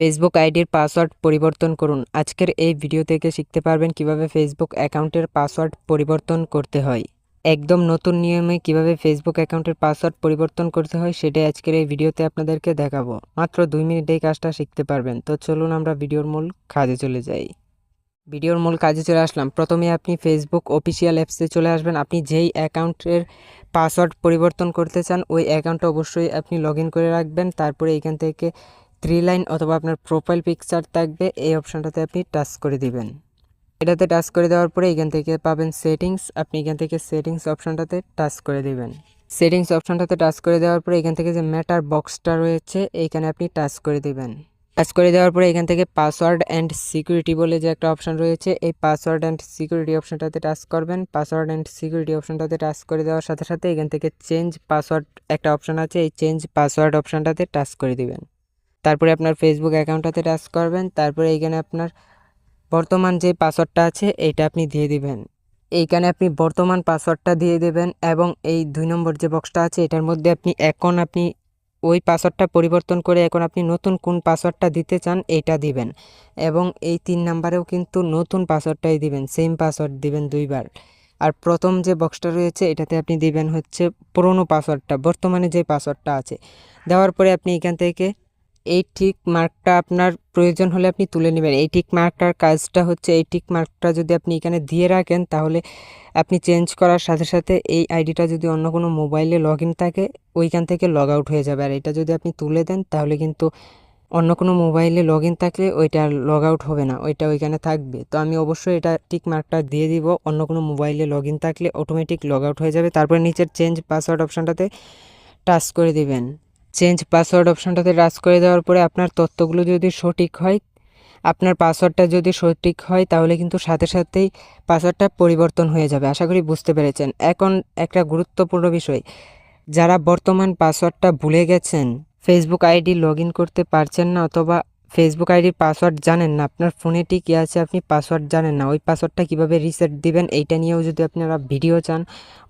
Facebook আইডির password পরিবর্তন করুন। আজকের এই ভিডিও থেকে শিখতে পারবেন কীভাবে ফেসবুক অ্যাকাউন্টের পাসওয়ার্ড পরিবর্তন করতে হয়। একদম নতুন নিয়মে কীভাবে ফেসবুক অ্যাকাউন্টের পাসওয়ার্ড পরিবর্তন করতে হয় সেটাই আজকের এই ভিডিওতে আপনাদেরকে দেখাবো। মাত্র দুই মিনিটে এই কাজটা শিখতে পারবেন। তো চলুন আমরা ভিডিওর মূল কাজে চলে যাই। ভিডিওর মূল কাজে চলে আসলাম। প্রথমে আপনি ফেসবুক অফিসিয়াল অ্যাপসে চলে আসবেন। আপনি যেই অ্যাকাউন্টের পাসওয়ার্ড পরিবর্তন করতে চান, ওই অ্যাকাউন্টটা অবশ্যই আপনি লগ করে রাখবেন। তারপরে এখান থেকে থ্রি লাইন অথবা আপনার প্রোফাইল পিকচার থাকবে, এই অপশানটাতে আপনি টাচ করে দিবেন। এটাতে টাচ করে দেওয়ার পরে এখান থেকে পাবেন সেটিংস আপনি এখান থেকে সেটিংস অপশানটাতে টাচ করে দিবেন। সেটিংস অপশানটাতে টাচ করে দেওয়ার পরে এখান থেকে যে ম্যাটার বক্সটা রয়েছে এইখানে আপনি টাচ করে দিবেন। টাচ করে দেওয়ার পরে এখান থেকে পাসওয়ার্ড অ্যান্ড সিকিউরিটি বলে যে একটা অপশান রয়েছে, এই পাসওয়ার্ড অ্যান্ড সিকিউরিটি অপশানটাতে টাচ করবেন। পাসওয়ার্ড অ্যান্ড সিকিউরিটি অপশানটাতে টাচ করে দেওয়ার সাথে সাথে এখান থেকে চেঞ্জ পাসওয়ার্ড একটা অপশান আছে, এই চেঞ্জ পাসওয়ার্ড অপশানটাতে টাচ করে দিবেন। তারপরে আপনার ফেসবুক অ্যাকাউন্টটাতে টাচ করবেন, তারপরে এইখানে আপনার বর্তমান যে পাসওয়ার্ডটা আছে, এইটা আপনি দিয়ে দিবেন। এইখানে আপনি বর্তমান পাসওয়ার্ডটা দিয়ে দেবেন এবং এই দুই নম্বর যে বক্সটা আছে, এটার মধ্যে আপনি এখন আপনি ওই পাসওয়ার্ডটা পরিবর্তন করে এখন আপনি নতুন কোন পাসওয়ার্ডটা দিতে চান, এইটা দিবেন। এবং এই তিন নাম্বারেও কিন্তু নতুন পাসওয়ার্ডটাই দিবেন সেম পাসওয়ার্ড দিবেন দুইবার। আর প্রথম যে বক্সটা রয়েছে, এটাতে আপনি দিবেন হচ্ছে পুরনো পাসওয়ার্ডটা বর্তমানে যে পাসওয়ার্ডটা আছে। দেওয়ার পরে আপনি এখান থেকে এই টিক মার্কটা আপনার প্রয়োজন হলে আপনি তুলে নেবেন। এই টিক মার্কটার কাজটা হচ্ছে, এই টিক মার্কটা যদি আপনি এখানে দিয়ে রাখেন, তাহলে আপনি চেঞ্জ করার সাথে সাথে এই আইডিটা যদি অন্য কোনো মোবাইলে লগ ইন থাকে, ওইখান থেকে লগ আউট হয়ে যাবে। আর এটা যদি আপনি তুলে দেন, তাহলে কিন্তু অন্য কোনো মোবাইলে লগ ইন থাকলে ওইটা লগ আউট হবে না, ওইটা ওইখানে থাকবে। তো আমি অবশ্যই এটা টিক মার্কটা দিয়ে দিব। অন্য কোনো মোবাইলে লগ ইন থাকলে অটোমেটিক লগ আউট হয়ে যাবে। তারপরে নিচের চেঞ্জ পাসওয়ার্ড অপশানটাতে টাচ করে দিবেন। চেঞ্জ পাসওয়ার্ড অপশানটাতে টাচ করে দেওয়ার পরে আপনার তথ্যগুলো যদি সঠিক হয়, আপনার পাসওয়ার্ডটা যদি সঠিক হয়, তাহলে কিন্তু সাথে সাথেই পাসওয়ার্ডটা পরিবর্তন হয়ে যাবে। আশা করি বুঝতে পেরেছেন। এখন একটা গুরুত্বপূর্ণ বিষয়। যারা বর্তমান পাসওয়ার্ডটা ভুলে গেছেন ফেসবুক আইডি লগ করতে পারছেন না অথবা ফেসবুক আইডির পাসওয়ার্ড জানেন না, আপনার ফোনে ঠিকই আছে, আপনি পাসওয়ার্ড জানেন না, ওই পাসওয়ার্ডটা কীভাবে রিসেট দিবেন এইটা নিয়েও যদি আপনারা ভিডিও চান,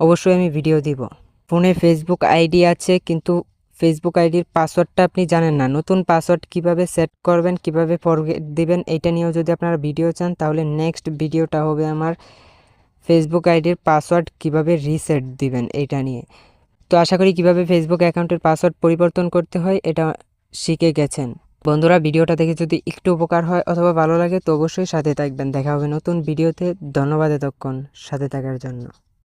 অবশ্যই আমি ভিডিও দিব। ফোনে ফেসবুক আইডি আছে, কিন্তু ফেসবুক আইডির পাসওয়ার্ডটা আপনি জানেন না। নতুন পাসওয়ার্ড কীভাবে সেট করবেন, কীভাবে ফরগেট দিবেন এইটা নিয়েও যদি আপনারা ভিডিও চান, তাহলে নেক্সট ভিডিওটা হবে আমার ফেসবুক আইডির পাসওয়ার্ড কীভাবে রিসেট দিবেন এইটা নিয়ে। তো আশা করি কীভাবে ফেসবুক অ্যাকাউন্টের পাসওয়ার্ড পরিবর্তন করতে হয়, এটা শিখে গেছেন। বন্ধুরা, ভিডিওটা দেখে যদি একটু উপকার হয় অথবা ভালো লাগে, তো অবশ্যই সাথে থাকবেন। দেখা হবে নতুন ভিডিওতে। ধন্যবাদ এতক্ষণ সাথে থাকার জন্য।